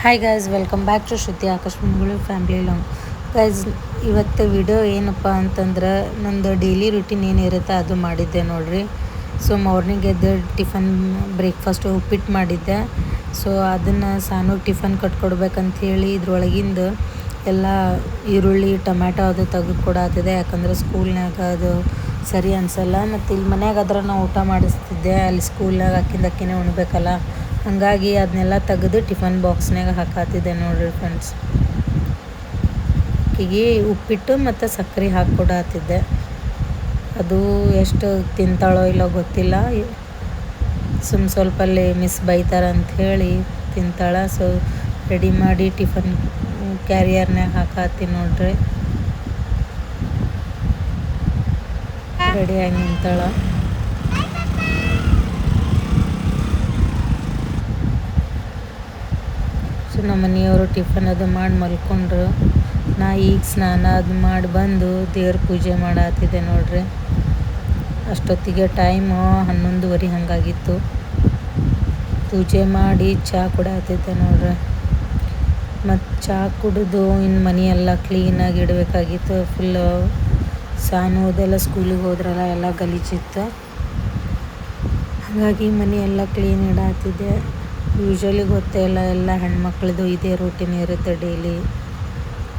Hi guys welcome back to Shruti Akash family long guys ಇವತ್ತು video ಏನಪ್ಪ ಅಂತಂದ್ರೆ ನಂದು ಡೈಲಿ ರುಟೀನ್ ಏನಿರುತ್ತೆ ಅದು ಮಾಡಿದ್ದೆ ನೋಡ್ರಿ. ಸೊ ಮಾರ್ನಿಂಗ್ ಎದ್ದು ಟಿಫನ್ ಬ್ರೇಕ್ಫಾಸ್ಟ್ ಉಪ್ಪಿಟ್ಟು ಮಾಡಿದ್ದೆ. ಸೊ ಅದನ್ನು ಸಾನು ಟಿಫನ್ ಕಟ್ಕೊಡ್ಬೇಕಂಥೇಳಿ ಇದ್ರೊಳಗಿಂದ ಎಲ್ಲ ಈರುಳ್ಳಿ, ಟೊಮ್ಯಾಟೊ ಅದು ತೆಗೆದು ಕೊಡಾತಿದೆ ಯಾಕಂದ್ರೆ ಸ್ಕೂಲ್ನಾಗ ಅದು ಸರಿ ಅನಿಸಲ್ಲ. ಮತ್ತು ಇಲ್ಲಿ ಮನ್ಯಾಗ ನಾವು ಊಟ ಮಾಡಿಸ್ತಿದ್ದೆ. ಅಲ್ಲಿ ಸ್ಕೂಲ್ನಾಗ ಅಕ್ಕಿಂದ ಅಕ್ಕಿನೇ ಉಣ್ಬೇಕಲ್ಲ. ಹಾಗಾಗಿ ಅದನ್ನೆಲ್ಲ ತೆಗೆದು ಟಿಫನ್ ಬಾಕ್ಸ್ನಾಗ ಹಾಕಾತಿದ್ದೆ ನೋಡ್ರಿ ಫ್ರೆಂಡ್ಸ್ ಈಗೆ ಉಪ್ಪಿಟ್ಟು ಮತ್ತು ಸಕ್ಕರೆ ಹಾಕ್ಕೊಡಾತಿದ್ದೆ ಅದು ಎಷ್ಟು ತಿಂತಾಳೋ ಇಲ್ಲೋ ಗೊತ್ತಿಲ್ಲ. ಸುಮ್ಮ ಸ್ವಲ್ಪ ಅಲ್ಲಿ ಮಿಸ್ ಬೈತಾರೆ ಹೇಳಿ ತಿಂತಾಳ. ಸೊ ರೆಡಿ ಮಾಡಿ ಟಿಫನ್ ಕ್ಯಾರಿಯರ್ನಾಗ ಹಾಕಾತಿ ನೋಡ್ರಿ. ರೆಡಿಯಾಗಿ ನಿಂತಾಳ. ಸೊ ನಮ್ಮ ಮನೆಯವರು ಟಿಫನ್ ಅದು ಮಾಡಿ ಮಲ್ಕೊಂಡ್ರು. ನಾ ಈಗ ಸ್ನಾನ ಅದು ಮಾಡಿ ಬಂದು ದೇವ್ರ ಪೂಜೆ ಮಾಡತ್ತಿದ್ದೆ ನೋಡ್ರಿ. ಅಷ್ಟೊತ್ತಿಗೆ ಟೈಮು ಹನ್ನೊಂದುವರೆ ಹಾಗಾಗಿತ್ತು. ಪೂಜೆ ಮಾಡಿ ಚಹಾ ಕುಡಾತಿದ್ದೆ ನೋಡ್ರಿ. ಮತ್ತು ಚಹಾ ಕುಡಿದು ಇನ್ನು ಮನೆಯೆಲ್ಲ ಕ್ಲೀನಾಗಿ ಇಡಬೇಕಾಗಿತ್ತು. ಫುಲ್ಲು ಸಾನು ಹೋದೆಲ್ಲ ಸ್ಕೂಲಿಗೆ ಹೋದ್ರಲ್ಲ, ಎಲ್ಲ ಗಲೀಜಿತ್ತು. ಹಾಗಾಗಿ ಮನೆಯೆಲ್ಲ ಕ್ಲೀನ್ ಇಡಾತಿದ್ದೆ. ಯೂಶ್ವಲಿ ಗೊತ್ತೇ ಇಲ್ಲ, ಎಲ್ಲ ಹೆಣ್ಮಕ್ಳದ್ದು ಇದೇ ರೂಟೀನ್ ಇರುತ್ತೆ ಡೈಲಿ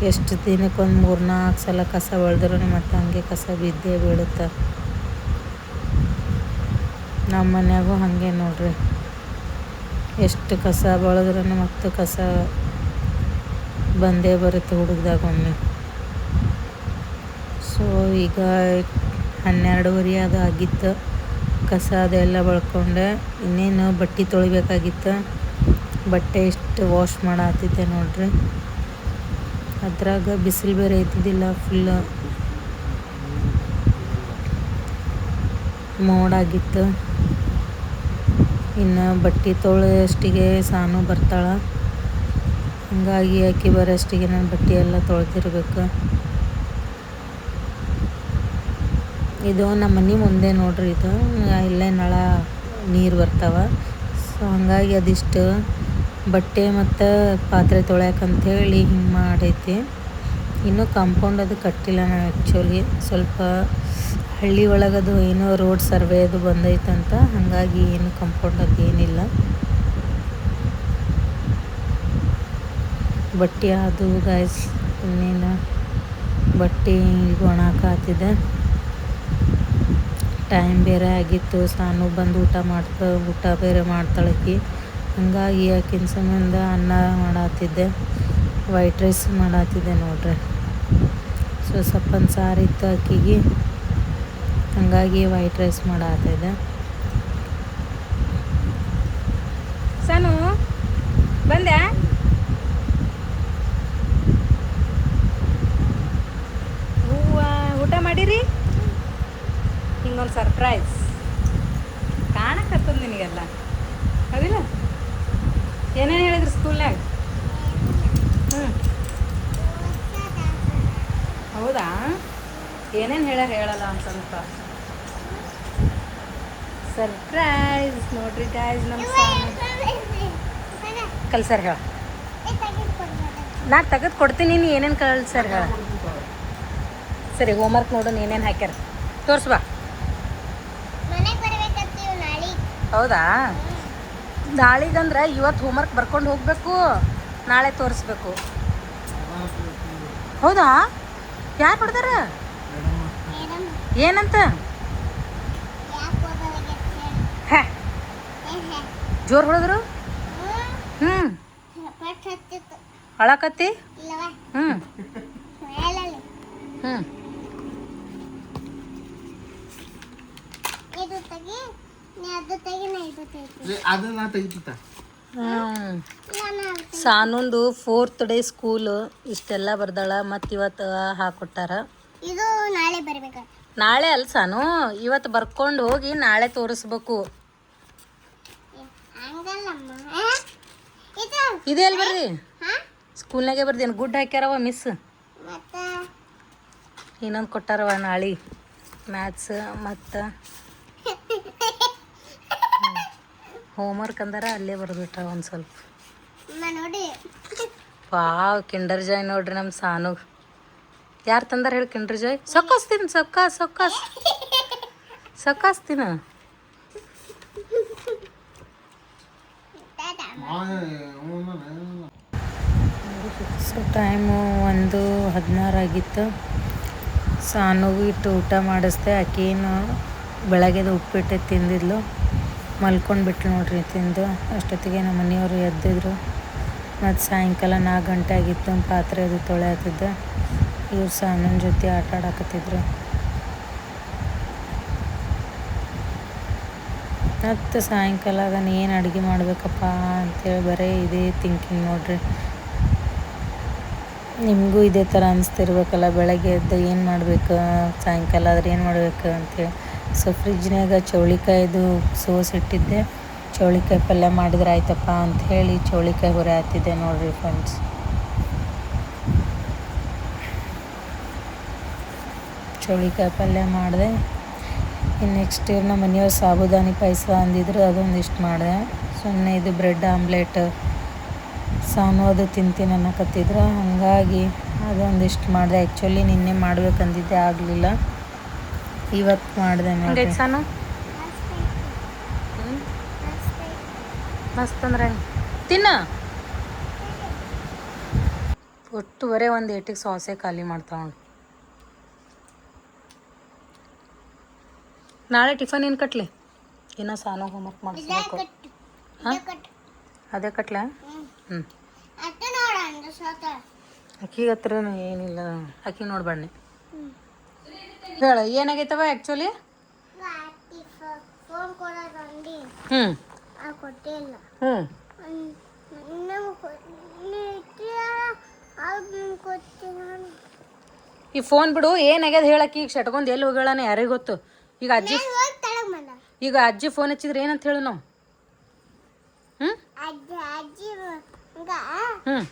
ಎಷ್ಟು ದಿನಕ್ಕೊಂದು ಮೂರು ನಾಲ್ಕು ಸಲ ಕಸ ಬೆಳೆದ್ರೂ ಮತ್ತೆ ಹಂಗೆ ಕಸ ಬಿದ್ದೇ ಬೀಳುತ್ತೆ. ನಮ್ಮ ಮನ್ಯಾಗೂ ಹಾಗೆ ನೋಡ್ರಿ. ಎಷ್ಟು ಕಸ ಬೆಳೆದ್ರೂ ಮತ್ತು ಕಸ ಬಂದೇ ಬರುತ್ತೆ ಹುಡುಗ್ದಾಗ ಒಮ್ಮೆ. ಸೊ ಈಗ ಹನ್ನೆರಡುವರೆ ಅದು ಆಗಿತ್ತು. ಕಸ ಅದೆಲ್ಲ ಬಳ್ಕೊಂಡೆ. ಇನ್ನೇನು ಬಟ್ಟೆ ತೊಳಿಬೇಕಾಗಿತ್ತು. ಬಟ್ಟೆ ಎಷ್ಟು ವಾಶ್ ಮಾಡತ್ತಿದ್ದೆ ನೋಡ್ರಿ. ಅದ್ರಾಗ ಬಿಸಿಲು ಬೇರೆ ಇದ್ದಿದ್ದಿಲ್ಲ ಫುಲ್ ಮೋಡಾಗಿತ್ತು ಇನ್ನು ಬಟ್ಟೆ ತೊಳೆಯಷ್ಟಿಗೆ ಸಾನು ಬರ್ತಾಳೆ. ಹಂಗಾಗಿ ಅಕ್ಕಿ ಬರೋಷ್ಟಿಗೆ ನಾನು ಬಟ್ಟೆ ಎಲ್ಲ ತೊಳೆದಿರ್ಬೇಕು. ಇದು ನಮ್ಮ ಮನೆ ಮುಂದೆ ನೋಡ್ರಿ ಇದು. ಇಲ್ಲೇ ನಳ, ನೀರು ಬರ್ತಾವ. ಸೊ ಹಂಗಾಗಿ ಅದಿಷ್ಟು ಬಟ್ಟೆ ಮತ್ತು ಪಾತ್ರೆ ತೊಳ್ಯಾಕಂಥೇಳಿ ಹಿಂಗೆ ಮಾಡೈತಿ. ಇನ್ನೂ ಕಾಂಪೌಂಡ್ ಅದು ಕಟ್ಟಿಲ್ಲ ನಾನು ಆ್ಯಕ್ಚುಲಿ ಸ್ವಲ್ಪ ಹಳ್ಳಿ ಒಳಗದು ಏನೋ ರೋಡ್ ಸರ್ವೆ ಅದು ಬಂದೈತಂತ. ಹಾಗಾಗಿ ಏನು ಕಾಂಪೌಂಡ್ ಅದು ಏನಿಲ್ಲ. ಬಟ್ಟೆ ಅದು ಗಾಯ್ಸ್ ಇನ್ನೇನು ಬಟ್ಟೆ ಈಗ ಒಣಾಕಾತಿದೆ ಟೈಮ್ ಬೇರೆ ಆಗಿತ್ತು. ಸಾನು ಬಂದು ಊಟ ಮಾಡ್ತಾ, ಊಟ ಬೇರೆ ಮಾಡ್ತಾಳಕಿ ಹಂಗಾಗಿ ಆಕಿನ ಸಂಬಂಧ ಅನ್ನ ಮಾಡತ್ತಿದ್ದೆ ವೈಟ್ ರೈಸ್ ಮಾಡತ್ತಿದ್ದೆ ನೋಡ್ರಿ. ಸೊ ಸಪ್ಪನ ಸಾರು ಇತ್ತು ಆಕಿಗೆ ಹಂಗಾಗಿ ವೈಟ್ ರೈಸ್ ಮಾಡತ್ತಿದ್ದೆ ಸಾನು ಬಂದೆ ಹೂವ ಊಟ ಮಾಡಿರಿ ಹಿಂಗೊಂದು ಸರ್ಪ್ರೈಸ್ ಕಾಣಕತ್ತದ ನಿನಗೆಲ್ಲ ಹೌದಿಲ್ಲ ಏನೇನು ಹೇಳಿದ್ರು ಸ್ಕೂಲ್ನಾಗ ಹ್ಞೂ ಹೌದಾ ಏನೇನು ಹೇಳ್ಯಾರ ಹೇಳಲ್ಲ ಅಂತಂತ ಸರ್ಪ್ರೈಸ್ ನೋಡ್ರಿ ಗಾಯ್ಸ್ ನಮ್ಮ ಕಲ್ಸರ್ ಹೇಳ. ನಾ ತೆಗೆದು ಕೊಡ್ತೀನಿ ನೀನು ಏನೇನು ಕಳ್ಸರ್ ಹೇಳ. ಸರಿ ಹೋಮ್ವರ್ಕ್ ನೋಡು ಏನೇನು ಹಾಕ್ಯಾರ. ತೋರಿಸ್ಬಾ ಹೌದಾ? ನಾಳಿಗಂದ್ರೆ ಇವತ್ತು ಹೋಮ್ವರ್ಕ್ ಬರ್ಕೊಂಡು ಹೋಗಬೇಕು ನಾಳೆ ತೋರಿಸ್ಬೇಕು. ಹೌದಾ? ಯಾರು ಹೊಡ್ದಾರ? ಏನಂತ? ಜೋರ್ ಹೊಡೆದ್ರು? ಹ್ಮ್. ಅಳಕತ್ತಿ? ಹ್ಮ್. ಸಾನೊಂದು ಫೋರ್ತ್ ಡೇ ಸ್ಕೂಲ್ ಇಷ್ಟೆಲ್ಲ ಬರ್ದಾಳ ಮತ್ತು ಇವತ್ತು ಹಾಕೊಟ್ಟಾರ. ಇದು ನಾಳೆ ಬರ್ಬೇಕು ನಾಳೆ ಅಲ್ಲ ಸಾನು ಇವತ್ತು ಬರ್ಕೊಂಡು ಹೋಗಿ ನಾಳೆ ತೋರಿಸ್ಬೇಕು. ಇದು ಅಲ್ಲ ಬರ್ರಿ? ಸ್ಕೂಲ್ನಾಗೆ ಬರ್ದೇನು? ಗುಡ್ ಹಾಕ್ಯಾರವ ಮಿಸ್ ಇನ್ನೊಂದು ಕೊಟ್ಟಾರವ ನಾಳೆ. ಮ್ಯಾಥ್ಸ್ ಮತ್ತು ಹೋಮ್ವರ್ಕ್ ಅಂದಾರ ಅಲ್ಲೇ ಬರ್ಬಿಟ್ರ ಒಂದು ಸ್ವಲ್ಪ. ವಾವ್ ಕಿಂಡರ್ ಜಾಯ್ ನೋಡ್ರಿ ನಮ್ಮ ಸಾನು. ಯಾರು ತಂದಾರ ಹೇಳಿ ಕಿಂಡರ್ ಜಾಯ್ ಸೊಕ್ಕಾಸ್ತೀನಿ, ಸೊಕ್ಕ ಸೊಕ್ಕಾಸ್ ಸೊಕ್ಕಾಸ್ತೀನ. ಸೊ ಟೈಮು ಒಂದು ಹದಿನಾರು ಆಗಿತ್ತು. ಸಾನುಗೂ ಇಟ್ಟು ಊಟ ಮಾಡಿಸ್ದೆ. ಆಕೇನು ಬೆಳಗ್ಗೆದು ಉಪ್ಪಿಟ್ಟು ತಿಂದಿದ್ಲು. ಮಲ್ಕೊಂಡು ಬಿಟ್ಲು ನೋಡ್ರಿ ತಿಂದು. ಅಷ್ಟೊತ್ತಿಗೆ ನಮ್ಮ ಮನೆಯವರು ಎದ್ದಿದ್ರು. ಮತ್ತು ಸಾಯಂಕಾಲ ನಾಲ್ಕು ಗಂಟೆ ಆಗಿತ್ತು. ಪಾತ್ರೆ ಅದು ತೊಳೆ ಹತ್ತಿದ್ದೆ ಇವ್ರು ಸಣ್ಣನ ಜೊತೆ ಆಟ ಆಡಕತ್ತಿದ್ರು. ಮತ್ತು ಸಾಯಂಕಾಲ ಏನು ಅಡುಗೆ ಮಾಡಬೇಕಪ್ಪ ಅಂತೇಳಿ ಬರೀ ಇದೇ ಥಿಂಕಿಂಗ್ ನೋಡ್ರಿ. ನಿಮಗೂ ಇದೇ ಥರ ಅನಿಸ್ತಿರ್ಬೇಕಲ್ಲ ಬೆಳಗ್ಗೆ ಎದ್ದು ಏನು ಮಾಡಬೇಕು, ಸಾಯಂಕಾಲ ಆದ್ರೆ ಏನು ಮಾಡಬೇಕು ಅಂತೇಳಿ. ಸೊ ಫ್ರಿಜ್ನಾಗ ಚೌಳಿಕಾಯ್ದು ಸೋಸ್ ಇಟ್ಟಿದ್ದೆ. ಚೌಳಿಕಾಯಿ ಪಲ್ಯ ಮಾಡಿದ್ರೆ ಆಯ್ತಪ್ಪ ಅಂಥೇಳಿ ಚೌಳಿಕಾಯಿ ಹೊರೆ ಹಾಕ್ತಿದ್ದೆ ನೋಡಿರಿ ಫ್ರೆಂಡ್ಸ್ ಚೌಳಿಕಾಯಿ ಪಲ್ಯ ಮಾಡಿದೆ. ಇನ್ನು ನೆಕ್ಸ್ಟ್ ನಮ್ಮ ಮನೆಯವ್ರು ಸಾಬುದಾನಿ ಪಾಯಸ ಅಂದಿದ್ರು ಅದೊಂದಿಷ್ಟು ಮಾಡಿದೆ. ಸುಮ್ಮನೆ ಇದು ಬ್ರೆಡ್ ಆಮ್ಲೆಟ್, ಸಾನು ಅದು ತಿಂತೀನಿ ಅನ್ನಕತ್ತಿದ್ರು. ಹಾಗಾಗಿ ಅದೊಂದಿಷ್ಟು ಮಾಡಿದೆ. ಆ್ಯಕ್ಚುಲಿ ನಿನ್ನೆ ಮಾಡ್ಬೇಕಂದಿದ್ದೆ, ಆಗಲಿಲ್ಲ. ಇವತ್ತು ಮಾಡಿದೆ ಸಾನು? ಮಸ್ತ್ ಅಂದ್ರೆ ತಿನ್ನ? ಒಟ್ಟು ಬರೇ ಒಂದು ಏಟಿಗೆ ಸಾಸೆ ಖಾಲಿ ಮಾಡ್ತಾವ ನಾಳೆ ಟಿಫನ್ ಏನು ಕಟ್ಲಿ? ಇನ್ನೂ ಸಾನು ಹೋಮ್ವರ್ಕ್ ಮಾಡಿಸ್ಬೇಕು. ಹಾ? ಅದೇ ಕಟ್ಲೆ? ಹ್ಞೂ ಅಕ್ಕಿಗೆ ಹತ್ರ ಏನಿಲ್ಲ. ಅಕ್ಕಿ ನೋಡ್ಬಣ್ಣೆ ಹೇಳ ಏನಾಗೈತವ ಆ್ಯಕ್ಚುಲಿ ಹ್ಞೂ ಹ್ಞೂ ಈ ಫೋನ್ ಬಿಡು ಏನಾಗ್ಯದ ಹೇಳಕ್ಕೆ? ಈಗ ಶಟ್ಕೊಂಡು ಎಲ್ಲಿ ಹೋಗೋಣ ಯಾರಿಗೆ ಗೊತ್ತು? ಈಗ ಅಜ್ಜಿ ಈಗ ಅಜ್ಜಿ ಫೋನ್ ಹಚ್ಚಿದ್ರೆ ಏನಂತ ಹೇಳು ನಾವು? ಹ್ಞೂ ಹ್ಞೂ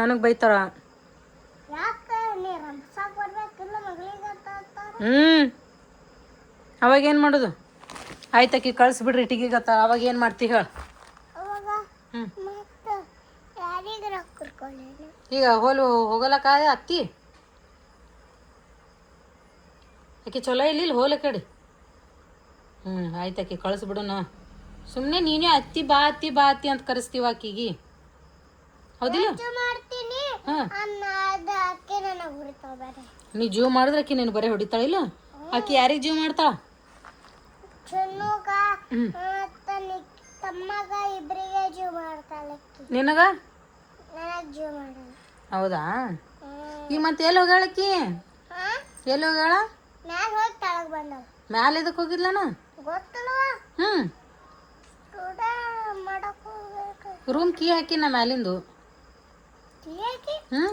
ನನಗೆ ಬೈತಾರ ಹ್ಮ್. ಹ್ಞೂ ಅವಾಗ ಏನು ಮಾಡೋದು? ಆಯ್ತು ಅಕ್ಕಿ ಕಳಿಸ್ಬಿಡ್ರಿ ಇಟ್ಟಿಗೆಗತ್ತ. ಅವಾಗ ಏನು ಮಾಡ್ತಿ ಹೇಳ. ಅವಾಗ ಹ್ಞೂ ಮತ್ತ ಯಾರಿಗೆ ರೊಕ್ಕ ಕೊಡ್ಕೊಳ್ಳೇನು ಈಗ ಹೋಲು ಹೋಗಲಕ್ಕ ಅತ್ತಿ? ಆಕೆ ಚಲೋ ಇಲ್ಲ ಇಲ್ಲಿ ಹೋಲ ಕಡೆ. ಹ್ಞೂ ಆಯ್ತು ಆಕೆ ಕಳಿಸ್ಬಿಡೋಣ ಸುಮ್ಮನೆ ನೀನೇ ಅತ್ತಿ ಬಾ ಅತ್ತಿ ಬಾ ಅತ್ತಿ ಅಂತ ಕರೆಸ್ತೀವ ಆಕಿಗೆ? ಹೌದಿಲ್ಲ? ನೀ ಜೀವ ಮಾಡಿದ್ರೆ ಆಕಿ ನೀನು ಬರೀ ಹೊಡಿತಾಳಿಲ್ಲ ಆಕಿ ಯಾರಿಗೆ ಜೀವ ಮಾಡ್ತಾಳ ಅಕ್ಕಿ. ನಿನಗ? ಹೌದಾ. ಈಗ ಮತ್ತೆ ಎಲ್ಲಿ ಹೋಗ್ಯಾಳ ಆಕಿ ಹಾ? ಎಲ್ಲಿ ಹೋಗ್ಯಾಳ? ಮ್ಯಾಲ ಎದಕ್ಕೆ ಹೋಗಿದ್ಲನ ಹ್ಞೂ ರೂಮ್ ಕೀ ಹಾಕಿ ನಾ ಮ್ಯಾಲಿಂದು. ಹ್ಞೂ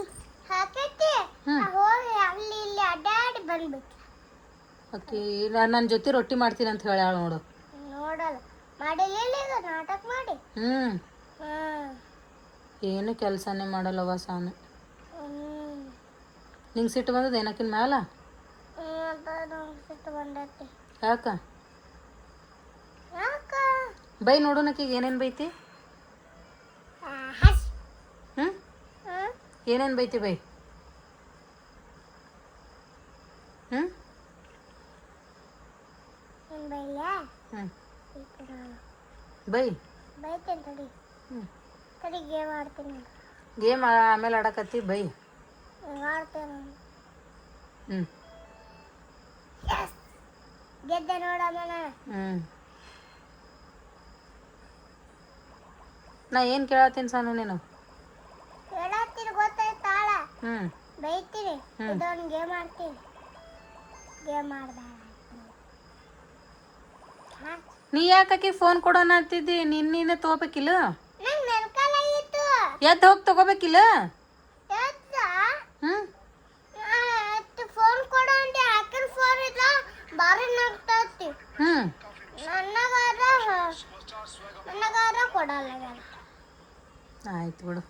ನನ್ನ ಜೊತೆ ರೊಟ್ಟಿ ಮಾಡ್ತೀನಿ ಅಂತ ಹೇಳ್ಯಾಳ ನೋಡು. ನೋಡಲ್ಲ. ಮಾಡಿ ನಾಟಕ ಮಾಡಿ? ಹ್ಞೂ ಹ್ಮ್. ಏನು ಕೆಲಸನೇ ಮಾಡಲ್ಲವ ಸಾನು. ನಿಂಗೆ ಸಿಟ್ಟು ಬಂದದ ಏನಕ್ಕಿನ ಮ್ಯಾಲ? ಯಾಕ? ಯಾಕ ಬೈ ನೋಡೋಣಕ್ಕಿಗೆ ಏನೇನು ಬೈತಿ? ಹ್ಞೂ ಏನೇನು ಬೈತಿ ಬೈ? ಹ್ಞೂ ಬೈ. ಬೈ ಹ್ಞೂ ಕಡೆ ಗೇಮ್ ಆಡ್ತೀನಿ. ಗೇಮ್ ಆಮೇಲೆ ಆಡಕತ್ತಿ ಬೈ. ಆಡ್ತೇನೆ. ಹ್ಞೂ ಗೆದ್ದೆ ನೋಡಮ್ಮನ ಹ್ಞೂ ನಾ ಏನು ಕೇಳತ್ತೀನಿ ಸಾನು ನೀನು? ಹೇಳತ್ತೀನಿ ಗೊತ್ತಾಯ್ತಾಳ ಹ್ಞೂ ಬೈತೀನಿ ಹ್ಮ್. ಇದೊಂದು ಗೇಮ್ ಆಡ್ತೀನಿ. ಗೇಮ್ ಹಾ ನೀ ಯಾಕಿ ಫೋನ್ ಕೊಡೋಣ ಅಂತಿದ್ದಿ? ನಿನ್ನ ನೀನೇ ತೊಗೋಬೇಕಿಲ್ಲ ನಂಗೆ ನೆನ್ಕಲಾಗಿತ್ತು ಎದ್ದು ಹೋಗಿ ತಗೋಬೇಕಿಲ್ಲ? ಹ್ಞೂ ಹ್ಞೂ ಆಯ್ತು ಬಿಡು.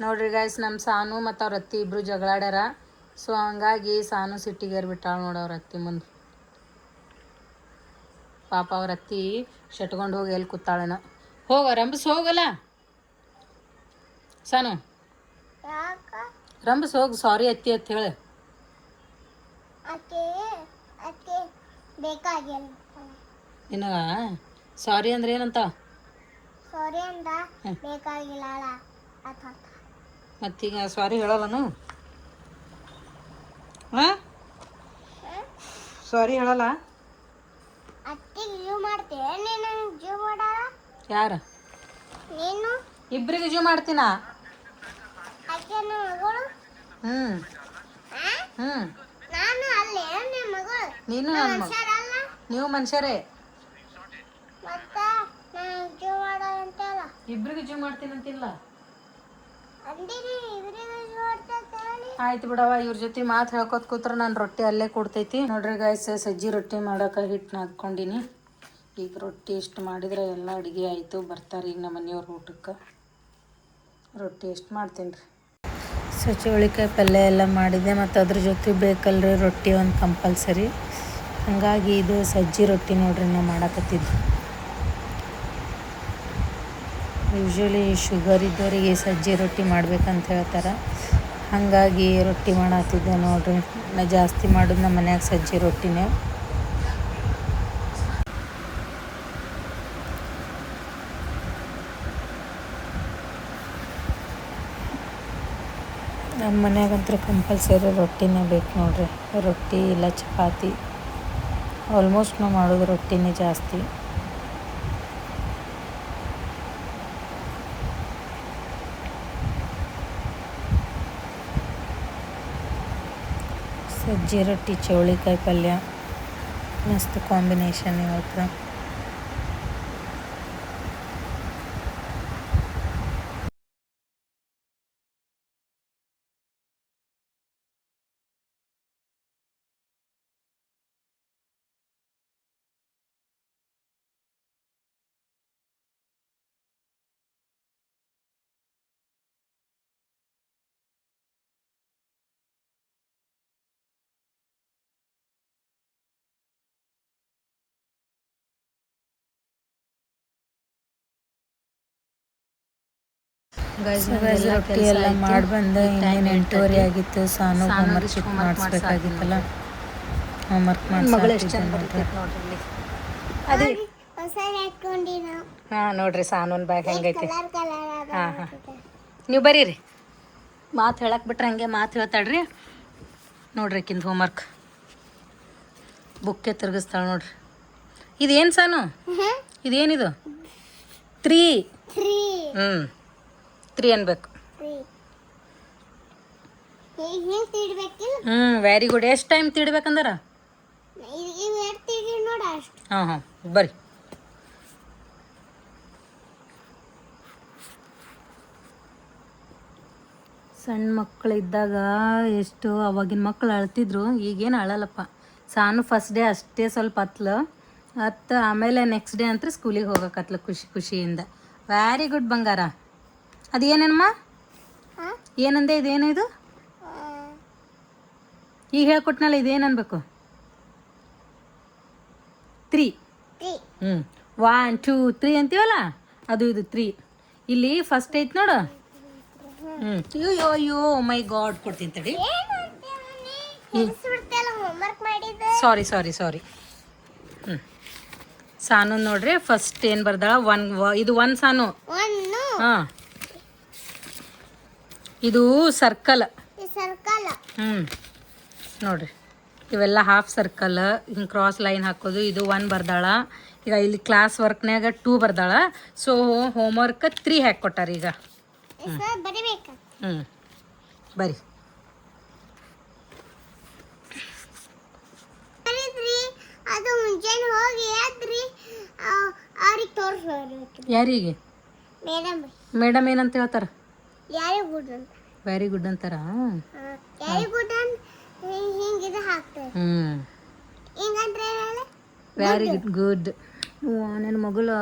ನೋಡ್ರಿ ಗಾಯ್ಸ್ ನಮ್ಮ ಸಾನು ಮತ್ತು ಅವ್ರ ಅತ್ತಿ ಇಬ್ಬರು ಜಗಳಾಡ್ಯಾರ. ಸೊ ಹಂಗಾಗಿ ಸಾನು ಸಿಟ್ಟಿಗೇರ್ ಬಿಟ್ಟಾಳ ನೋಡು ಅವ್ರ ಅತ್ತಿ ಮುಂದೆ. ಪಾಪ ಅವ್ರ ಅತ್ತಿ ಶಟ್ಕೊಂಡು ಹೋಗಿ ಎಲ್ಲಿ ಕೂತಾಳೇನ. ಹೋಗ ರಂಬಸ್ ಹೋಗಲ್ಲ. ಸಾನು? ರಂಬಸ್ ಹೋಗಿ ಸಾರಿ ಅತ್ತಿ ಅಂತ ಹೇಳಿ. ನಿನಗ ಸಾರಿ ಅಂದ್ರೆ ಏನಂತ? ಸಾರಿ ಅಂದ ಬೇಕಾಗಿಲ್ಲ ಮತ್ತೀಗ ಸಾರಿ ಹೇಳಲ್ಲನು ಹಾಂ? ಸಾರಿ ಹೇಳಲ್ಲ? ಅತ್ತಿಗೆ ಜೀವ ಮಾಡ್ತೀಯ ನೀನು ಜೀವ ಮಾಡಲ್ಲ? ಯಾರ? ನೀನು? ಇಬ್ಬರಿಗೆ ಜೀವ ಮಾಡ್ತೀನ? ನಾನು ನನ್ನ ಮಗ. ನೀವು ಮನುಷ್ಯರೇ. ಇಬ್ರಿಗೆ ಜೂ ಮಾಡ್ತೀನಂತಿಲ್ಲ ಆಯ್ತು ಬಿಡವ ಇವ್ರ ಜೊತೆ ಮಾತು ಹೇಳ್ಕೊತ ಕೂತ್ರ ನಾನು ರೊಟ್ಟಿ ಅಲ್ಲೇ ಕೊಡ್ತೈತಿ. ನೋಡ್ರಿ ಗಾಯ್ಸ್ ಸಜ್ಜಿ ರೊಟ್ಟಿ ಮಾಡೋಕೆ ಹಿಟ್ಟು ನಾದ್ಕೊಂಡಿನಿ ಈಗ ರೊಟ್ಟಿ ಇಷ್ಟು ಮಾಡಿದ್ರೆ ಎಲ್ಲ ಅಡುಗೆ ಆಯಿತು ಬರ್ತಾರೆ ಈಗ ನಮ್ಮ ಮನೆಯವ್ರ ಊಟಕ್ಕೆ. ರೊಟ್ಟಿ ಎಷ್ಟು ಮಾಡ್ತೀನಿ ರೀ ಸೊ ಚೌಳಿಕಾಯಿ ಪಲ್ಯ ಎಲ್ಲ ಮಾಡಿದೆ ಮತ್ತು ಅದ್ರ ಜೊತೆ ಬೇಕಲ್ರಿ ರೊಟ್ಟಿ ಒಂದು ಕಂಪಲ್ಸರಿ. ಹಾಗಾಗಿ ಇದು ಸಜ್ಜಿ ರೊಟ್ಟಿ ನೋಡ್ರಿ ನಾವು ಮಾಡಕತ್ತಿದ್ದು. ಯೂಶ್ವಲಿ ಶುಗರ್ ಇದ್ದವರಿಗೆ ಸಜ್ಜಿ ರೊಟ್ಟಿ ಮಾಡ್ಬೇಕಂತ ಹೇಳ್ತಾರೆ. ಹಾಗಾಗಿ ರೊಟ್ಟಿ ಮಾಡತ್ತಿದ್ದೆ ನೋಡ್ರಿ. ನಾ ಜಾಸ್ತಿ ಮಾಡೋದು ನಮ್ಮ ಮನ್ಯಾಗ ಸಜ್ಜಿ ರೊಟ್ಟಿನೇ. ನಮ್ಮ ಮನ್ಯಾಗಂತೂ ಕಂಪಲ್ಸರಿ ರೊಟ್ಟಿನೇ ಬೇಕು ನೋಡ್ರಿ. ರೊಟ್ಟಿ ಇಲ್ಲ ಚಪಾತಿ. ಆಲ್ಮೋಸ್ಟ್ ನಾವು ಮಾಡೋದು ರೊಟ್ಟಿನೇ ಜಾಸ್ತಿ. ಸಜ್ಜೆ ರೊಟ್ಟಿ, ಚೌಳಿಕಾಯಿ ಪಲ್ಯ, ಮಸ್ತ್ ಕಾಂಬಿನೇಷನ್ ಇವತ್ತು. ರೊಟ್ಟಿ ಎಲ್ಲ ಮಾಡಿ ಬಂದು ಇನ್ನೇನು ಎಂಟೂವರೆ ಆಗಿತ್ತು ಸಾನು ಹೋಮ್ವರ್ಕ್ ಮಾಡಿಸ್ಬೇಕಾಗಿತ್ತಲ್ಲ ಹೋಮ್ವರ್ಕ್ ಹಾಕೊಂಡಿ ಹಾಂ ನೋಡ್ರಿ ಸಾನೂನ್ ಬ್ಯಾಗ್ ಹೆಂಗೈತಿ. ಕಲರ್ ಕಲರ್ ಹಾಂ ಹಾಂ. ನೀವು ಬರೀರಿ. ಮಾತು ಹೇಳಕ್ಕೆ ಬಿಟ್ರೆ ಹಂಗೆ ಮಾತು ಹೇಳ್ತಾಳ್ರಿ. ನೋಡ್ರಿ ಹೋಮ್ ಹೋಮ್ವರ್ಕ್ ಬುಕ್ಕೆ ತಿರುಗಿಸ್ತಾಳೆ ನೋಡ್ರಿ. ಇದೇನು ಸಾನು? ಇದೇನಿದು? ತ್ರೀ ತ್ರೀ ಹ್ಞೂ ತ್ರೀ ಅನ್ಬೇಕು. ಹ್ಮ್ ಹ್ಞೂ ವೆರಿ ಗುಡ್ ಎಷ್ಟು ಟೈಮ್ ತಿಡ್ಬೇಕಂದ್ರ? ಹಾಂ ಹಾಂ ಬರ್ರಿ. ಸಣ್ಣ ಮಕ್ಕಳಿದ್ದಾಗ ಎಷ್ಟು ಅವಾಗಿನ ಮಕ್ಕಳು ಅಳ್ತಿದ್ರು ಈಗೇನು ಅಳಲ್ಲಪ್ಪ. ಸಾನು ಫಸ್ಟ್ ಡೇ ಅಷ್ಟೇ ಸ್ವಲ್ಪ ಹತ್ಲು ಹತ್ತು ಆಮೇಲೆ ನೆಕ್ಸ್ಟ್ ಡೇ ಅಂತ ಸ್ಕೂಲಿಗೆ ಹೋಗಕತ್ಲು ಖುಷಿ ಖುಷಿಯಿಂದ. ವ್ಯಾರಿ ಗುಡ್ ಬಂಗಾರ. ಅದೇನಮ್ಮ ಏನೇನಮ್ಮ? ಏನಂದೆ ಇದೇನು ಇದು? ಈಗ ಹೇಳ್ಕೊಟ್ನಲ್ಲ ಇದೇನು ಅನ್ಬೇಕು ತ್ರೀ. ಹ್ಞೂ ಒನ್ ಟೂ ತ್ರೀ ಅಂತೀವಲ್ಲ? ಅದು ಇದು ತ್ರೀ ಇಲ್ಲಿ ಫಸ್ಟ್ ಐತೆ ನೋಡು. ಹ್ಞೂ ಅಯ್ಯೋ ಅಯ್ಯೋ ಮೈ ಗಾಡ್ ಕೊಡ್ತೀನಿ ತಡಿ. ಸಾರಿ ಸಾರಿ ಸಾರಿ ಹ್ಞೂ ಸಾನು ನೋಡ್ರಿ ಫಸ್ಟ್ ಏನು ಬರ್ದಾಳ? ಒನ್ ಇದು ಒನ್ ಸಾನು. ಹಾಂ. ಇದು ಸರ್ಕಲ್. ಸರ್ಕಲ್. ಹ್ಞೂ ನೋಡ್ರಿ. ಇವೆಲ್ಲ ಹಾಫ್ ಸರ್ಕಲ್ ಹಿಂಗೆ ಕ್ರಾಸ್ ಲೈನ್ ಹಾಕೋದು. ಇದು ಒನ್ ಬರ್ದಾಳ. ಈಗ ಇಲ್ಲಿ ಕ್ಲಾಸ್ ವರ್ಕ್ನ್ಯಾಗ ಟೂ ಬರ್ದಾಳ. ಸೊ ಹೋಮ್ವರ್ಕ್ ತ್ರೀ ಹಾಕಿ ಕೊಟ್ಟಾರ ಈಗ ಹ್ಞೂ ಬರಿ. ಯಾರಿಗೆ? ಮೇಡಮ್ ಏನಂತ ಹೇಳ್ತಾರ? ಯಾರಿಗೆ ಗುಡ್ ಅಂತ ವೆರಿ ಗುಡ್ ಅಂತಾರ ಗುಡ್ ಅಂತ ಹಿಂಗೆ ಇದು ಹಾಕ್ತಾರೆ ಹಿಂಗಂದ್ರೆ ಹೇಳ? ವೆರಿ ಗುಡ್ ನನ್ನ ಮಗಳು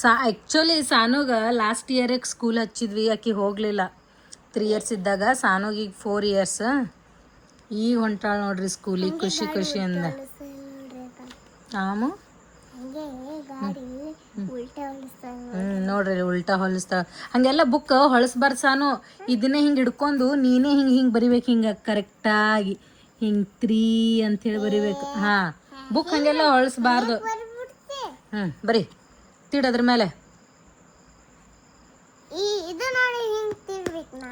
ಸಾ ಆ್ಯಕ್ಚುಲಿ ಸಾನುಗ ಲಾಸ್ಟ್ ಇಯರಿಗೆ ಸ್ಕೂಲ್ ಹಚ್ಚಿದ್ವಿ ಆಕಿ ಹೋಗಲಿಲ್ಲ. ತ್ರೀ ಇಯರ್ಸ್ ಇದ್ದಾಗ ಸಾನುಗೆ ಈಗ ಫೋರ್ ಇಯರ್ಸ್ ಈಗ ಹೊಂಟಾಳ ನೋಡ್ರಿ ಸ್ಕೂಲಿಗೆ ಖುಷಿ ಖುಷಿ ಅಂದ ಆಮು? ನೋಡ್ರಿ ಉಲ್ಟಾ ಹೊಲಿಸ್ತಾಳ ಹಂಗೆಲ್ಲ ಬುಕ್ ಹೊಳಸ್ಬಾರ್ದು ಸಾನು. ಇದನ್ನೇ ಹಿಂಗೆ ಹಿಡ್ಕೊಂಡು ನೀನೇ ಹಿಂಗೆ ಹಿಂಗೆ ಬರಿಬೇಕು ಹಿಂಗೆ ಕರೆಕ್ಟಾಗಿ ಹಿಂಗೆ ತ್ರೀ ಹೇಳಿ ಬರಿಬೇಕು. ಹಾ ಬುಕ್ ಹಂಗೆಲ್ಲ ಹೊಳಸ್ಬಾರ್ದು ಹ್ಞೂ ಹ್ಮ್ ಬರಿ. ತಿಡ್ ಅದ್ರ ಮೇಲೆ.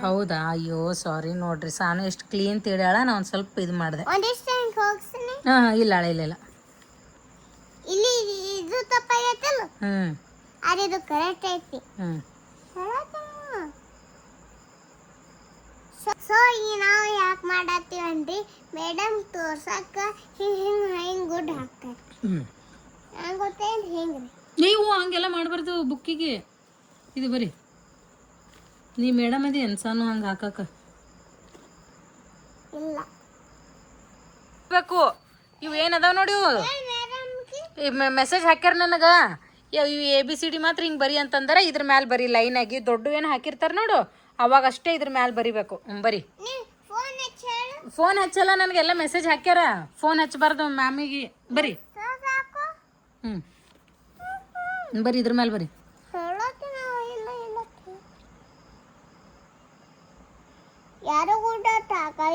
ಹೌದಾ? ಅಯ್ಯೋ ಸಾರಿ ನೋಡ್ರಿ. ಸಾನು ಎಷ್ಟು ಕ್ಲೀನ್ ತಿಳಿಯಾಳ ನಾ ಒಂದು ಸ್ವಲ್ಪ ಇದು ಮಾಡಿದೆ. ಹಾಂ ಇಲ್ಲ ಇಲ್ಲ ಇಲ್ಲ. ಇಲ್ಲಿ ಇದು ತಪ್ಪಾಗೈತಲ್ಲ? ಹ್ಞೂ ಆದ್ರೆ ಇದು ಕರೆಕ್ಟ್ ಐತಿ. ಹ್ಞೂ ಸೊ ಈಗ ನಾವು ಯಾಕೆ ಮಾಡತ್ತೀವಿ ಅಂದ್ರೆ? ಮೇಡಮ್ ತೋರ್ಸಕ್ಕ ಹಿಂಗ್ ಹಿಂಗ್ ಹಿಂಗ್ ಗುಡ್ ಹಾಕ್ತಾರೆ. ಹ್ಞೂ ನಂಗೆ ಗೊತ್ತೇನು ಹಿಂಗ್ರಿ ನೀವು ಹಂಗೆಲ್ಲ ಮಾಡಬಾರ್ದು ಬುಕ್ಕಿಗೆ. ಇದು ಬರಿ. ನೀ ಮೇಡಮ್ ಅದೇ ಅನ್ಸಾನು ಹಂಗೆ ಹಾಕಕ್ಕ. ಇಲ್ಲ. ಬೇಕು. ಇವು ಏನದಾವ ನೋಡಿ? ಮೆಸೇಜ್ ಹಾಕ್ಯಾರ ನನಗೆ. ಇವು ಎ ಬಿ ಸಿ ಡಿ ಮಾತ್ರ ಹಿಂಗೆ ಬರಿ ಅಂತಂದ್ರೆ ಇದ್ರ ಮ್ಯಾಲೆ ಬರಿ ಲೈನ್ ಆಗಿ ದೊಡ್ಡ ಏನು ಹಾಕಿರ್ತಾರೆ ನೋಡು. ಅವಾಗ ಅಷ್ಟೇ ಇದ್ರ ಮ್ಯಾಲೆ ಬರಿಬೇಕು. ಬರಿ. ಫೋನ್ ಹಚ್ಚಲ್ಲ ನನಗೆಲ್ಲ ಮೆಸೇಜ್ ಹಾಕ್ಯಾರ. ಫೋನ್ ಹಚ್ಚಬಾರ್ದು ಮ್ಯಾಮಿಗೆ. ಬರಿ. ಹ್ಞೂ ಬರಿ ಇದ್ರ ಮ್ಯಾಲೆ ಬರಿ. ಇಲ್ಲ ಯಾರೋ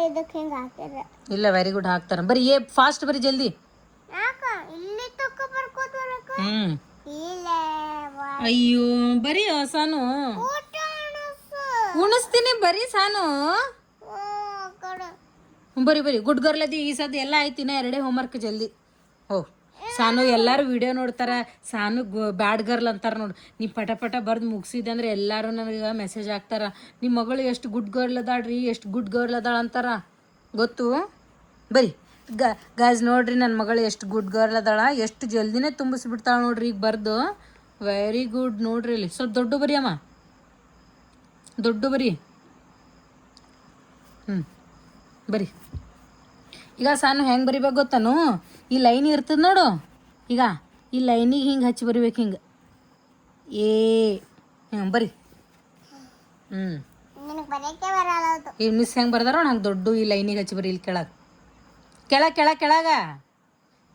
ಇದಕ್ಕೆ ಹಿಂಗೆ ವೆರಿ ಗುಡ್ ಹಾಕ್ತಾರ. ಬರಿ ಏ ಫಾಸ್ಟ್ ಬರಿ ಜಲ್ದಿ. ಇಲ್ಲಿ. ಹ್ಞೂ ಅಯ್ಯೋ ಬರಿ ಸಾನು. ಉಣಿಸ್ತೀನಿ ಬರಿ ಸಾನು. ಓ ಬರಿ ಬರಿ. ಗುಡ್ ಗರ್ಲ್ ಅದಿ ಈ ಸದ್ ಎಲ್ಲ ಆಯ್ತಿನ ಎರಡೇ ಹೋಮ್ವರ್ಕ್ ಜಲ್ದಿ. ಹೋ ಸಾನು ಎಲ್ಲಾರು ವಿಡಿಯೋ ನೋಡ್ತಾರ. ಸಾನು ಬ್ಯಾಡ್ ಗರ್ಲ್ ಅಂತಾರ ನೋಡು. ನೀ ಪಟ ಪಟ ಬರ್ದು ಮುಗಿಸಿದೆ ಅಂದ್ರೆ ಎಲ್ಲಾರು ನನಗೆ ಮೆಸೇಜ್ ಹಾಕ್ತಾರ. ನಿಮ್ಮ ಮಗಳು ಎಷ್ಟು ಗುಡ್ ಗರ್ಲ್ ಅದಾಳ್ರಿ ಎಷ್ಟು ಗುಡ್ ಗರ್ಲ್ ಅದಾಳ ಅಂತಾರ. ಗೊತ್ತು? ಬರಿ. ಗ ಗಾಜ್ ನೋಡ್ರಿ ನನ್ನ ಮಗಳು ಎಷ್ಟು ಗುಡ್ ಗರ್ಲ್ ಅದಾಳ ಎಷ್ಟು ಜಲ್ದಿನೇ ತುಂಬಿಸ್ಬಿಡ್ತಾಳೆ ನೋಡ್ರಿ ಈಗ ಬರ್ದು. ವೆರಿ ಗುಡ್ ನೋಡ್ರಿ ಇಲ್ಲಿ. ಸ್ವಲ್ಪ ದೊಡ್ಡ ಬರಿ ಅಮ್ಮ. ದೊಡ್ಡ ಬರಿ. ಹ್ಞೂ ಬರಿ. ಈಗ ಸಾನು ಹೆಂಗೆ ಬರಿಬೇಕು ಗೊತ್ತಾನು? ಈ ಲೈನ್ ಇರ್ತದ ನೋಡು. ಈಗ ಈ ಲೈನಿಗೆ ಹಿಂಗೆ ಹಚ್ಚಿ ಬರಿಬೇಕು ಹಿಂಗೆ. ಏ ಹ್ಞೂ ಬರಿ. ಹ್ಞೂ ಈ ಮಿಸ್ ಹೆಂಗೆ ಬರ್ದಾರ ನಂಗೆ ದೊಡ್ಡ ಈ ಲೈನಿಗೆ ಹಚ್ಚಿ ಬರಿ ಇಲ್ಲಿ ಕೆಳಗೆ. ಕೆಳಗೆ ಕೆಳ ಕೆಳಗ.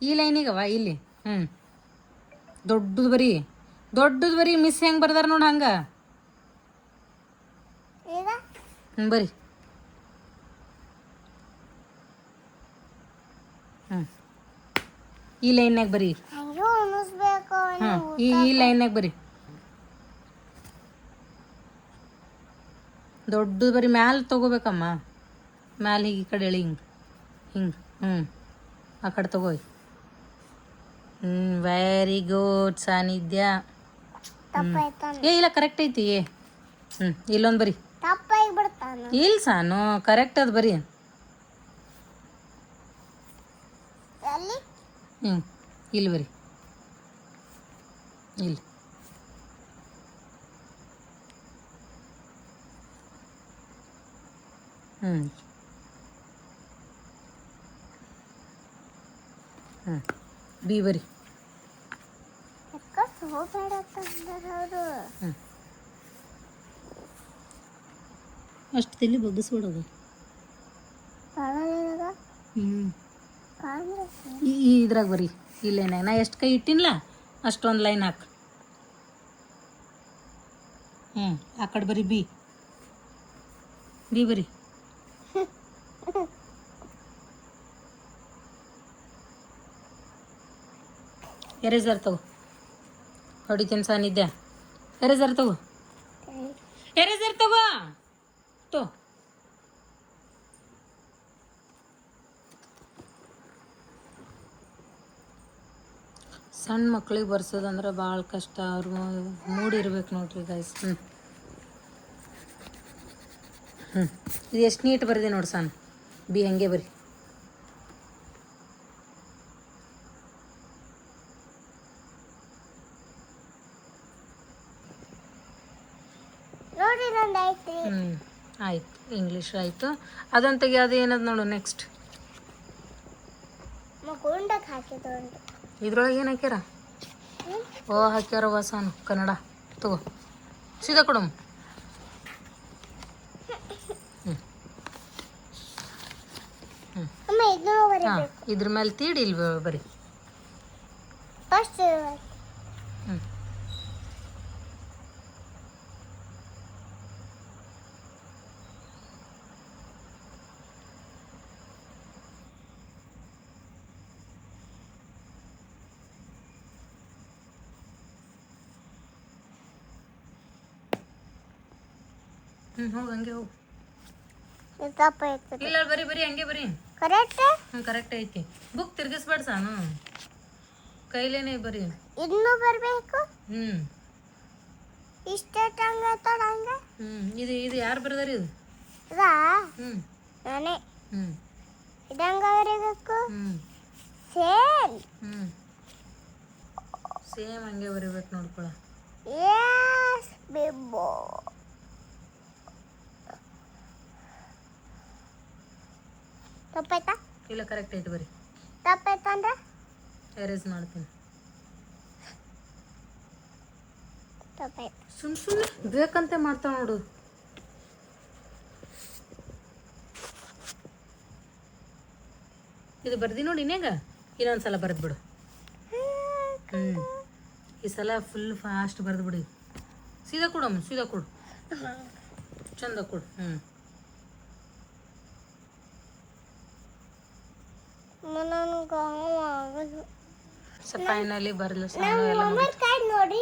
ಈ ಲೈನಿಗವ ಇಲ್ಲಿ. ಹ್ಞೂ ದೊಡ್ಡದು ಬರಿ. ದೊಡ್ಡದು ಬರೀ ಮಿಸ್ ಹೆಂಗೆ ಬರ್ದಾರ ನೋಡಿ ಹಂಗೆ. ಹ್ಞೂ ಬರಿ. ಹ್ಞೂ ಈ ಲೈನ್ಯಾಗ ಬರಿ. ಹ್ಞೂ ಈ ಈ ಲೈನ್ಯಾಗ ಬರಿ. ದೊಡ್ಡದು ಬರಿ ಮ್ಯಾಲೆ ತಗೋಬೇಕಮ್ಮ. ಮ್ಯಾಲ ಹೀಗೆ ಈ ಕಡೆ ಎಳಿ ಹಿಂಗೆ. ಹಿಂಗೆ. ಹ್ಞೂ ಆ ಕಡೆ ತಗೋಯ್. ಹ್ಞೂ ವೆರಿ ಗುಡ್ ಸಾನಿಧ್ಯ. ಏ ಇಲ್ಲ ಕರೆಕ್ಟ್ ಐತಿ ಏ. ಹ್ಞೂ ಇಲ್ಲೊಂದು ಬರಿ. ಇಲ್ಲ ಸಾನು ಕರೆಕ್ಟ್ ಅದು ಬರಿ. ಹ್ಞೂ ಇಲ್ಲಿ ಬರಿ. ಇಲ್ಲಿ. ಹ್ಞೂ ಹ್ಞೂ ಬೀ ಬರಿ ಯಾಕ ಹೋಗ್ಬೇಡ ಅಂತಂದಾರ ಅವರು. ಹ್ಞೂ ಅಷ್ಟು ತಿಳಿ ಬಗ್ಗಿಸ್ಬಿಡೋದು. ಹ್ಞೂ ಈ ಇದ್ರಾಗ ಬರಿ ಈ ಲೈನಾಗ ನಾ ಎಷ್ಟು ಕೈ ಇಟ್ಟಿನಲ್ಲ ಅಷ್ಟೊಂದು ಲೈನ್ ಹಾಕು. ಹ್ಞೂ ಆ ಕಡೆ ಬರಿ ಬಿ. ಬಿ ಬರಿ ಎರೇಸರ್ ತಗೋ. ಹೊಡಿತೀನಿ ಸಾನಿದ್ದೆ ಎರೇಸರ್ ತಗೋ. ಎರೇಸರ್ ತಗೋ. ತೋ. ಸಣ್ಣ ಮಕ್ಳಿಗೆ ಬರ್ಸೋದಂದ್ರೆ ಭಾಳ ಕಷ್ಟ. ಅವ್ರ ಮೂಡ್ ಇರ್ಬೇಕು ನೋಡ್ರಿ ಗೈಸ್ ಹ್ಞೂ ಹ್ಞೂ ಇದು ಎಷ್ಟು ನೀಟ್ ಬರಿದೆ ನೋಡಿ ಸಣ್ಣ. ಬಿ ಹಂಗೆ ಬರಿ ನೋಡಿ ನಂದು ಐತಿ ಹ್ಞೂ ಆಯ್ತು ಇಂಗ್ಲೀಷ್ ಆಯಿತು. ಅದನ್ನು ತೆಗೆಯೋದು ಏನದು ನೋಡು ನೆಕ್ಸ್ಟ್ ಇದ್ರೊಳಗೆ ಏನು ಹಾಕ್ಯಾರ? ಓ ಹಾಕ್ಯಾರ ವಾಸಾನು ಕನ್ನಡ. ತಗೋ. ಸೀದಾ ಹಾಂ ಇದ್ರ ಮೇಲೆ ತೀಡಿ ಇಲ್ಲಿ ಬರೀ? ಹ್ಞೂ ಹ್ಞೂ ಹೋಗಿ ಹಂಗೆ. ಹೋಗು ತಪ್ಪ ಐತದ ಇಲ್ಲ ಬರೀ ಬರೀ ಹಂಗೆ ಬರೀ. ಕರೆಕ್ಟ್ ಹ್ಞೂ ಕರೆಕ್ಟ್ ಐತಿ. ಬುಕ್ ತಿರ್ಗಿಸ್ಬೇಡ ಸಾನು. ಕೈಲೇನೆ ಬರೀ. ಇನ್ನೂ ಬರಬೇಕು? ಹ್ಞೂ ಇಷ್ಟೇ ಹಂಗ? ತಡಂಗ ಹ್ಞೂ ಇದು ಇದು ಯಾರು ಬರ್ದಾರಿ ಇದು? ಇದಾ? ಹ್ಞೂ ನಾನೇ. ಹ್ಞೂ ಇದಂಗ ಬರೀಬೇಕು? ಹ್ಞೂ ಸೇಮ್. ಹ್ಞೂ ಸೇಮ್ ಹಂಗೆ ಬರಿಬೇಕು ನೋಡ್ಕೊಳ. ಎಸ್ ಬಿಬ್ಬೋ ತಪ್ಪಾಯ್ತಾ? ಇಲ್ಲ ಕರೆಕ್ಟ್ ಐತೆ ಬರ್ರಿ. ತಪ್ಪಾಯ್ತಾ ಅಂದ್ರೆ? ಎರೇಸ್ ಮಾಡ್ತೀನಿ. ತಪ್ಪಾಯ್ತು. ಸುಮ್ ಸುಮ್ಮನೆ ಬೇಕಂತೆ ಮಾಡ್ತಾವ ನೋಡು. ಇದು ಬರ್ದಿ ನೋಡಿ ಇನ್ನೇಗ? ಇನ್ನೊಂದ್ಸಲ ಬರೆದು ಬಿಡು. ಹ್ಞೂ ಈ ಸಲ ಫುಲ್ ಫಾಸ್ಟ್ ಬರೆದು ಬಿಡಿ. ಸೀದಾ ಕೊಡಮ್ಮ ಸೀದಾ ಕೊಡು. ಚಂದ ಕೊಡು. ಹ್ಞೂ ನನಗೆ ಆಗೋದು ಸೊ ಫೈನಲಿ ಬರಲು ಸಾನು ಎಲ್ಲ ಮೊಬೈಲ್ ಕಾರ್ಡ್ ನೋಡಿ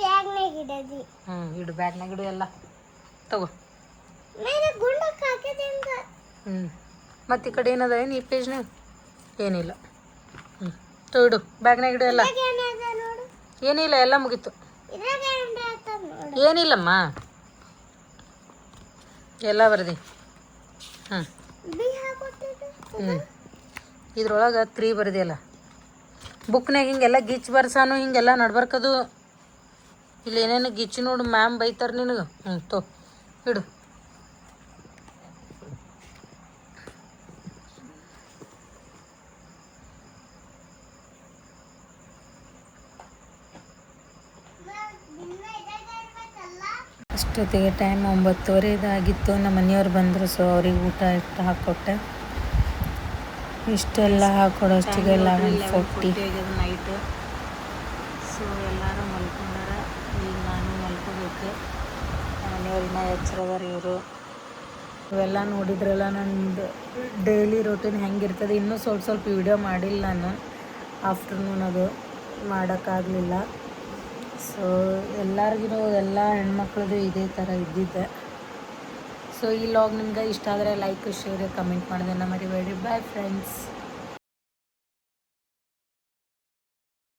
ಬ್ಯಾಗ್ನಾಗ ಇಡದಿ. ಹ್ಞೂ ಇಡು ಬ್ಯಾಗ್ನಾಗ ಇಡು ಎಲ್ಲ. ತಗೋ. ಮೇಲೆ ಗುಂಡಕ್ಕೆ ಹಾಕಿದೆ ಅಂತ. ಹ್ಞೂ ಮತ್ತು ಈ ಕಡೆ ಏನದ ಏನು ಈ ಪೇಜ್ನಾಗ ಏನಿಲ್ಲ. ಹ್ಞೂ ತಗೋ ಇಡು ಬ್ಯಾಗ್ನಾಗ ಇಡು ಎಲ್ಲ. ಏನಿಲ್ಲ ಎಲ್ಲ ಮುಗೀತು. ಏನಿಲ್ಲಮ್ಮ. ಎಲ್ಲ ಬರ್ದಿ. ಹ್ಮ್. ಹ್ಮ್ ಹಾಕೊಟ್ಟಿದ್ದು ಹ್ಞೂ ಇದ್ರೊಳಗೆ ತ್ರೀ ಬರ್ದಿಯಲ್ಲ ಬುಕ್ನಾಗ ಹಿಂಗೆಲ್ಲ ಗಿಚ್ ಬರ್ಸಾನು ಹಿಂಗೆಲ್ಲ ನಡ್ಬರ್ಕದು. ಇಲ್ಲಿ ಏನೇನು ಗಿಚ್ ನೋಡು, ಮ್ಯಾಮ್ ಬೈತಾರೆ ನಿನಗೆ. ಹ್ಞೂ ತೋ, ಇಡು. ಅಷ್ಟೊತ್ತಿಗೆ ಟೈಮ್ ಒಂಬತ್ತುವರೆ ಇದಾಗಿತ್ತು. ನಮ್ಮ ಮನೆಯವ್ರು ಬಂದರು ಸೊ ಅವ್ರಿಗೆ ಊಟ ಇಟ್ಟು ಹಾಕ್ಕೊಟ್ಟೆ ಇಷ್ಟೆಲ್ಲ ಹಾಕೊಡೋಷ್ಟಿಗೆ ಲೆವೆನ್ ಫೋರ್ಟಿ ನೈಟ್ ಸೊ ಎಲ್ಲರೂ ಮಲ್ಕೊಂಡಾರ. ಈಗ ನಾನು ಮಲ್ಕೋಬೇಕು. ಮನೆಯವ್ರನ್ನ ಮನೆಯವ್ರಿನ ಎಚ್ಚರದಾರ ಇವರು. ಇವೆಲ್ಲ ನೋಡಿದ್ರಲ್ಲ ನಂದು ಡೈಲಿ ರೊಟೀನ್ ಹೆಂಗಿರ್ತದೆ. ಇನ್ನೂ ಸ್ವಲ್ಪ ಸ್ವಲ್ಪ ವಿಡಿಯೋ ಮಾಡಿಲ್ಲ ನಾನು. ಆಫ್ಟರ್ನೂನ್ ಅದು ಮಾಡೋಕ್ಕಾಗಲಿಲ್ಲ. ಸೊ ಎಲ್ಲರಿಗೂ ಎಲ್ಲ ಹೆಣ್ಮಕ್ಳದ್ದು ಇದೇ ಥರ ಇದ್ದಿದ್ದೆ. ಸೊ ಈ ಲಾಗ್ ನಿಮ್ಗೆ ಇಷ್ಟ ಆದರೆ ಲೈಕ್ ಶೇರ್ ಕಮೆಂಟ್ ಮಾಡೋದನ್ನು ಮರಿಬೇಡಿ ಬಾಯ್ ಫ್ರೆಂಡ್ಸ್